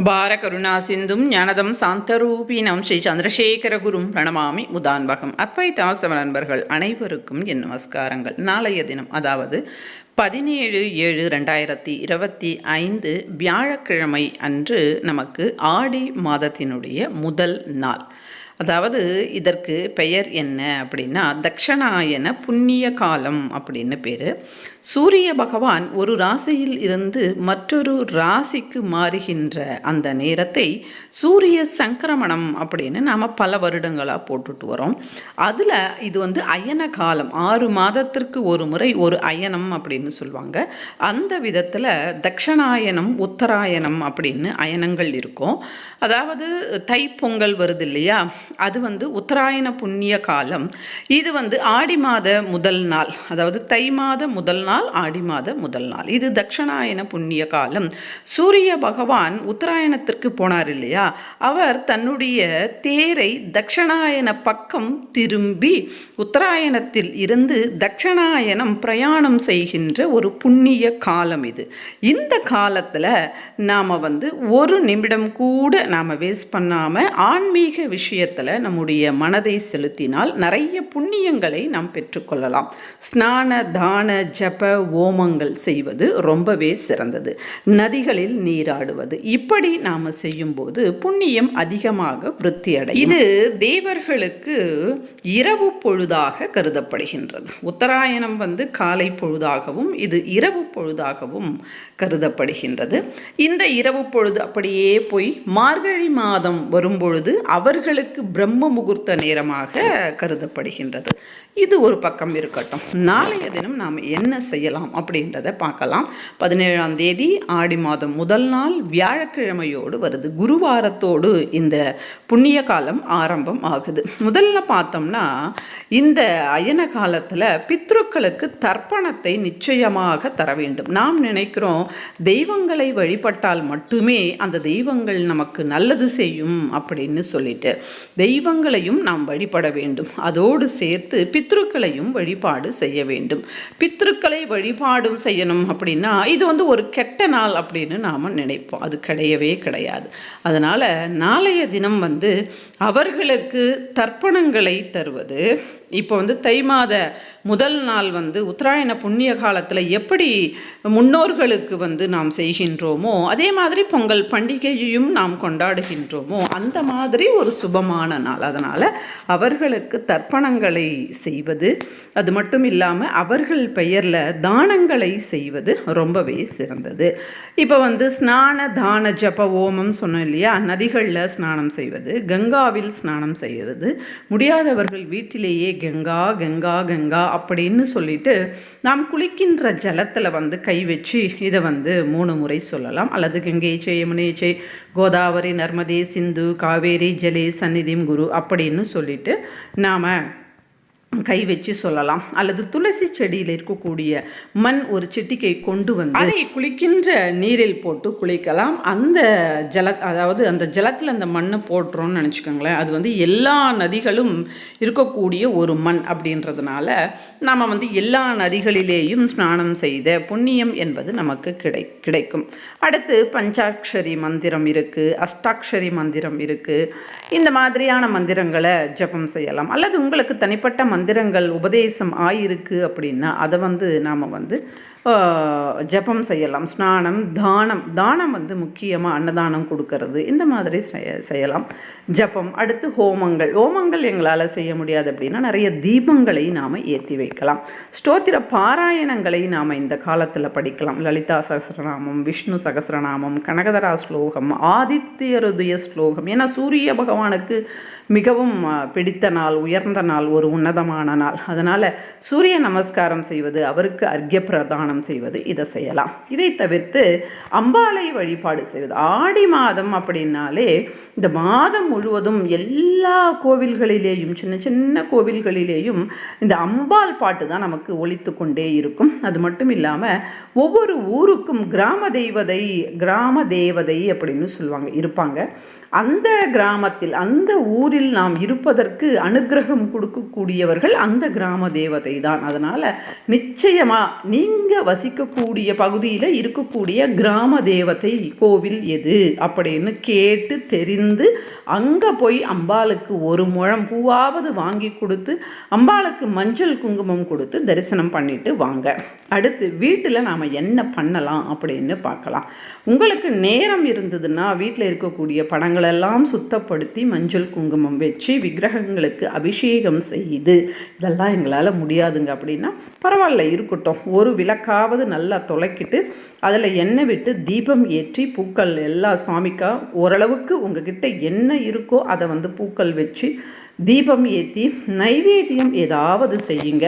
அபார கருணா சிந்தும் ஞானதம் சாந்தரூபீனம் ஸ்ரீ சந்திரசேகரகுரும் பிரணமாமி முதான்பகம். அத்வைதாசவ நண்பர்கள் அனைவருக்கும் என் நமஸ்காரங்கள். நாளைய தினம் அதாவது பதினேழு ஏழு ரெண்டாயிரத்தி இருபத்தி ஐந்து வியாழக்கிழமை அன்று நமக்கு ஆடி மாதத்தினுடைய முதல் நாள். அதாவது இதற்கு பெயர் என்ன அப்படின்னா தக்ஷணாயன புண்ணிய காலம் அப்படின்னு பேர். சூரிய பகவான் ஒரு ராசியில் இருந்து மற்றொரு ராசிக்கு மாறுகின்ற அந்த நேரத்தை சூரிய சங்கிரமணம் அப்படின்னு நாம் பல வருடங்களாக போட்டுட்டு வரோம். அதில் இது வந்து அயன காலம் ஆறு மாதத்திற்கு ஒரு முறை ஒரு அயனம் அப்படின்னு சொல்லுவாங்க. அந்த விதத்தில் தக்ஷணாயனம் உத்தராயணம் அப்படின்னு அயனங்கள் இருக்கும். அதாவது தைப்பொங்கல் வருது இல்லையா? அது வந்து உத்தராயண புண்ணிய காலம். இது வந்து ஆடி மாத முதல் நாள் அதாவது தை மாத முதல் நாள் நாள் ஆடி மாத முதல் நாள். இது தட்சணாயன புண்ணிய காலம். சூரிய பகவான் உத்தராயணத்திற்கு போனார் இல்லையா? அவர் தன்னுடைய தேரை தக்ஷணாயன பக்கம் திரும்பி உத்தராயணத்தில் இருந்து தட்சணாயனம் பிரயாணம் செய்கின்ற ஒரு புண்ணிய காலம் இது. இந்த காலத்தில் நாம் வந்து ஒரு நிமிடம் கூட நாம் வேஸ்ட் பண்ணாமல் ஆன்மீக விஷயத்தில் நம்முடைய மனதை செலுத்தினால் நிறைய புண்ணியங்களை நாம் பெற்றுக்கொள்ளலாம் ஸ்நான தான ஜப ஓமங்கள் செய்வது ரொம்பவே சிறந்தது. நதிகளில் நீராடுவது. இப்படி நாம் செய்யும்போது புண்ணியம் அதிகமாக விருத்தியடை இது தேவர்களுக்கு இரவு பொழுதாக கருதப்படுகின்றது. உத்தராயணம் வந்து காலை பொழுதாகவும் இது இரவு பொழுதாகவும் கருதப்படுகின்றது. இந்த இரவு பொழுது அப்படியே போய் மார்கழி மாதம் வரும்பொழுது அவர்களுக்கு பிரம்ம முகூர்த்த நேரமாக கருதப்படுகின்றது. இது ஒரு பக்கம் இருக்கட்டும். நாளைய தினம் நாம் என்ன செய்யலாம் அப்படின்றத பார்க்கலாம். பதினேழாம் தேதி ஆடி மாதம் முதல் நாள் வியாழக்கிழமையோடு வருது. குருவாரத்தோடு இந்த புண்ணிய காலம் ஆரம்பம் ஆகுது. முதல்ல பார்த்தோம்னா இந்த அயன காலத்தில் பித்ருக்களுக்கு தர்ப்பணத்தை நிச்சயமாக தர வேண்டும். நாம் நினைக்கிறோம் தெய்வங்களை வழிபட்டால் மட்டுமே அந்த தெய்வங்கள் நமக்கு நல்லது செய்யும் அப்படின்னு சொல்லிட்டு தெய்வங்களையும் நாம் வழிபட வேண்டும். அதோடு சேர்த்து பித்ருக்களையும் வழிபாடு செய்ய வேண்டும். பித்ருக்களை வழிபாடும் செய்யணும் அப்படின்னா இது வந்து ஒரு கெட்ட நாள் அப்படின்னு நாம் நினைப்போம். அது கிடையவே கிடையாது. அதனால் நாளைய தினம் வந்து அவர்களுக்கு தர்ப்பணங்களை தருவது இப்போ வந்து தை மாத முதல் நாள் வந்து உத்தராயண புண்ணிய காலத்தில் எப்படி முன்னோர்களுக்கு வந்து நாம் செய்கின்றோமோ அதே மாதிரி பொங்கல் பண்டிகையையும் நாம் கொண்டாடுகின்றோமோ அந்த மாதிரி ஒரு சுபமான நாள். அதனால் அவர்களுக்கு தர்ப்பணங்களை செய்வது அது மட்டும் இல்லாமல் அவர்கள் பெயரில் தானங்களை செய்வது ரொம்பவே சிறந்தது. இப்போ வந்து ஸ்நான தான ஜப ஓமம் சொன்னோம் இல்லையா? நதிகளில் ஸ்நானம் செய்வது கங்காவில் ஸ்நானம் செய்வது முடியாதவர்கள் வீட்டிலேயே கங்கா கங்கா கங்கா அப்படின்னு சொல்லிட்டு நாம் குளிக்கின்ற ஜலத்தில் வந்து கை வச்சு இதை வந்து மூணு முறை சொல்லலாம். அல்லது கங்கை செய் செய் கோதாவரி நர்மதே சிந்து காவேரி ஜலே சந்நிதிம் குரு அப்படின்னு சொல்லிட்டு நாம் கை வச்சு சொல்லலாம். அல்லது துளசி செடியில் இருக்கக்கூடிய மண் ஒரு செட்டிக்கை கொண்டு வந்து அதை குளிக்கின்ற நீரில் போட்டு குளிக்கலாம். அந்த ஜல அதாவது அந்த ஜலத்தில் அந்த மண்ணை போட்டுறோம்னு நினச்சிக்கோங்களேன். அது வந்து எல்லா நதிகளும் இருக்கக்கூடிய ஒரு மண் அப்படின்றதுனால நாம் வந்து எல்லா நதிகளிலேயும் ஸ்நானம் செய்த புண்ணியம் என்பது நமக்கு கிடை கிடைக்கும். அடுத்து பஞ்சாட்சரி மந்திரம் இருக்குது அஷ்டாட்சரி மந்திரம் இருக்குது இந்த மாதிரியான மந்திரங்களை ஜபம் செய்யலாம். அல்லது உங்களுக்கு தனிப்பட்ட மந்திரங்கள் உபதேசம் ஆயிருக்கு அப்படின்னா அதை வந்து நாம் வந்து ஜபம் செய்யலாம் ஸ்நானம் தானம். தானம் வந்து முக்கியமாக அன்னதானம் கொடுக்கறது. இந்த மாதிரி செய்ய செய்யலாம். ஜபம். அடுத்து ஹோமங்கள். ஹோமங்கள் எங்களால் செய்ய முடியாது அப்படின்னா நிறைய தீபங்களை நாம் ஏற்றி வைக்கலாம். ஸ்தோத்திர பாராயணங்களை நாம் இந்த காலத்தில் படிக்கலாம். லலிதா சகசிரநாமம் விஷ்ணு சகசிரநாமம் கனகதரா ஸ்லோகம் ஆதித்யருதய ஸ்லோகம். ஏன்னா சூரிய பகவானுக்கு மிகவும் பிடித்த நாள் உயர்ந்த நாள் ஒரு உன்னதமான நாள். அதனால் சூரிய நமஸ்காரம் செய்வது அவருக்கு அர்க்கிய பிரதானம் செய்வது இதை செய்யலாம். இதை தவிர்த்து அம்பாளை வழிபாடு செய்வது. ஆடி மாதம் அப்படின்னாலே இந்த மாதம் முழுவதும் எல்லா கோவில்களிலேயும் சின்ன சின்ன கோவில்களிலேயும் இந்த அம்பாள் பாட்டு தான் நமக்கு ஒழித்து கொண்டே இருக்கும். அது மட்டும் இல்லாமல் ஒவ்வொரு ஊருக்கும் கிராம தெய்வதை கிராம தேவதை அப்படின்னு சொல்லுவாங்க இருப்பாங்க. அந்த கிராமத்தில் அந்த ஊரில் நாம் இருப்பதற்கு அனுகிரகம் கொடுக்கக்கூடியவர்கள் அந்த கிராம தேவதை தான். அதனால் நிச்சயமாக நீங்கள் வசிக்கக்கூடிய பகுதியில் இருக்கக்கூடிய கிராம தேவதை கோவில் எது அப்படின்னு கேட்டு தெரிந்து அங்கே போய் அம்பாளுக்கு ஒரு முழம் பூவாவது வாங்கி கொடுத்து அம்பாளுக்கு மஞ்சள் குங்குமம் கொடுத்து தரிசனம் பண்ணிட்டு வாங்க. அடுத்து வீட்டில் நாம் என்ன பண்ணலாம் அப்படின்னு பார்க்கலாம். உங்களுக்கு நேரம் இருந்ததுன்னா வீட்டில் இருக்கக்கூடிய படங்களெல்லாம் சுத்தப்படுத்தி மஞ்சள் குங்குமம் வச்சு விக்கிரகங்களுக்கு அபிஷேகம் செய்து இதெல்லாம் எங்களால் முடியாதுங்க அப்படின்னா பரவாயில்ல இருக்கட்டும். ஒரு விளக்காவது நல்லா தொலைக்கிட்டு அதில் எண்ணெய் விட்டு தீபம் ஏற்றி பூக்கள் எல்லா சுவாமிக்கா ஓரளவுக்கு உங்ககிட்ட என்ன இருக்கோ அதை வந்து பூக்கள் வச்சு தீபம் ஏற்றி நைவேத்தியம் ஏதாவது செய்யுங்க.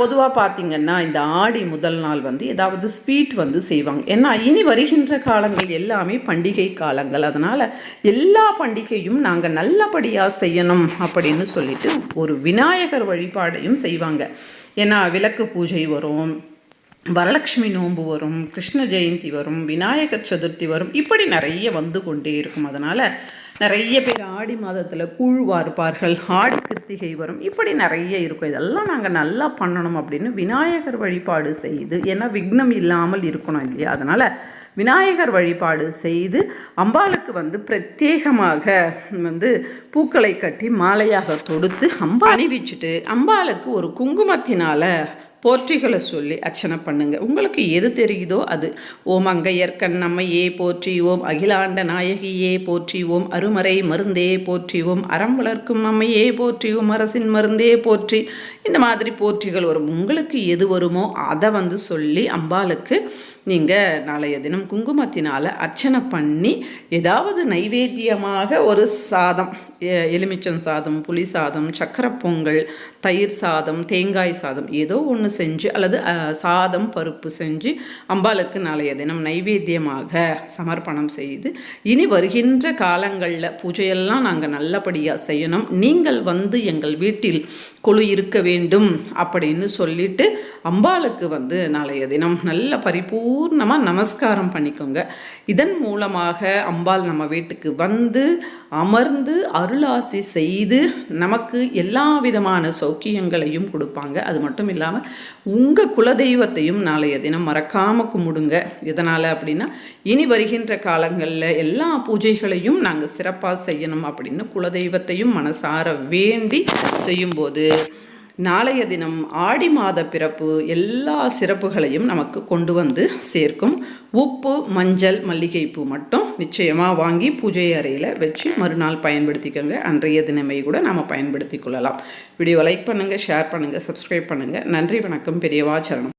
பொதுவாக பார்த்திங்கன்னா இந்த ஆடி முதல் நாள் வந்து ஏதாவது ஸ்வீட் வந்து செய்வாங்க. ஏன்னா இனி வருகின்ற காலங்கள் எல்லாமே பண்டிகை காலங்கள். அதனால் எல்லா பண்டிகையும் நாங்கள் நல்லபடியாக செய்யணும் அப்படின்னு சொல்லிட்டு ஒரு விநாயகர் வழிபாடையும் செய்வாங்க. ஏன்னா விளக்கு பூஜை வரும் வரலட்சுமி நோன்பு வரும் கிருஷ்ண ஜெயந்தி வரும் விநாயகர் சதுர்த்தி வரும் இப்படி நிறைய வந்து கொண்டே இருக்கும். அதனால் நிறைய பேர் ஆடி மாதத்தில் கூழ் வார்ப்பார்கள் ஆடி கிருத்திகை வரும். இப்படி நிறைய இருக்கும். இதெல்லாம் நாங்கள் நல்லா பண்ணணும் அப்படின்னு விநாயகர் வழிபாடு செய்து ஏன்னா விக்னம் இல்லாமல் இருக்கணும் இல்லையா? அதனால் விநாயகர் வழிபாடு செய்து அம்பாளுக்கு வந்து பிரத்யேகமாக வந்து பூக்களை கட்டி மாலையாக தொடுத்து அம்பா அணிவிச்சுட்டு அம்பாளுக்கு ஒரு குங்குமத்தினால் போற்றிகளை சொல்லி அர்ச்சனை பண்ணுங்கள் உங்களுக்கு எது தெரியுதோ அது. ஓம் அங்கையர் கண்ணம்மையே போற்றி ஓம் அகிலாண்ட நாயகியே போற்றி ஓம் அருமறை மருந்தே போற்றி ஓம் அறம் வளர்க்கும் அம்மையே போற்றி ஓம் அரசின் மருந்தே போற்றி. இந்த மாதிரி போற்றிகள் வரும். உங்களுக்கு எது வருமோ அதை வந்து சொல்லி அம்பாளுக்கு நீங்கள் நாளைய தினம் குங்குமத்தினால் அர்ச்சனை பண்ணி ஏதாவது நைவேத்தியமாக ஒரு சாதம் எலுமிச்சம் சாதம் புளி சாதம் சக்கரை பொங்கல் தயிர் சாதம் தேங்காய் சாதம் ஏதோ ஒன்று செஞ்சு அல்லது சாதம் பருப்பு செஞ்சு அம்பாளுக்கு நாளைய தினம் நைவேத்தியமாக சமர்ப்பணம் செய்து இனி வருகின்ற காலங்களில் பூஜையெல்லாம் நாங்கள் நல்லபடியாக செய்யணும். நீங்கள் வந்து எங்கள் வீட்டில் கொழு இருக்க வேண்டும் அப்படின்னு சொல்லிட்டு அம்பாளுக்கு வந்து நாளைய தினம் நல்ல பரிபூர்ணமாக நமஸ்காரம் பண்ணிக்கோங்க. இதன் மூலமாக அம்பாள் நம்ம வீட்டுக்கு வந்து அமர்ந்து அருளாசி செய்து நமக்கு எல்லா விதமான சௌக்கியங்களையும் கொடுப்பாங்க. அது மட்டும் இல்லாமல் உங்கள் குலதெய்வத்தையும் நாளைய தினம் மறக்காமல் கும்பிடுங்க. எதனால் அப்படின்னா இனி வருகின்ற காலங்களில் எல்லா பூஜைகளையும் நாங்கள் சிறப்பாக செய்யணும் அப்படின்னு குலதெய்வத்தையும் மனசார வேண்டி செய்யும்போது நாளைய தினம் ஆடி மாத பிறப்பு எல்லா சிறப்புகளையும் நமக்கு கொண்டு வந்து சேர்க்கும். உப்பு மஞ்சள் மல்லிகைப்பூ மட்டும் நிச்சயமாக வாங்கி பூஜை அறையில் வச்சு மறுநாள் பயன்படுத்திக்கோங்க. அன்றைய தினமே கூட நாம் பயன்படுத்தி கொள்ளலாம். வீடியோ லைக் பண்ணுங்கள் ஷேர் பண்ணுங்கள் சப்ஸ்கிரைப் பண்ணுங்கள் நன்றி வணக்கம். பெரியவா சரணம்.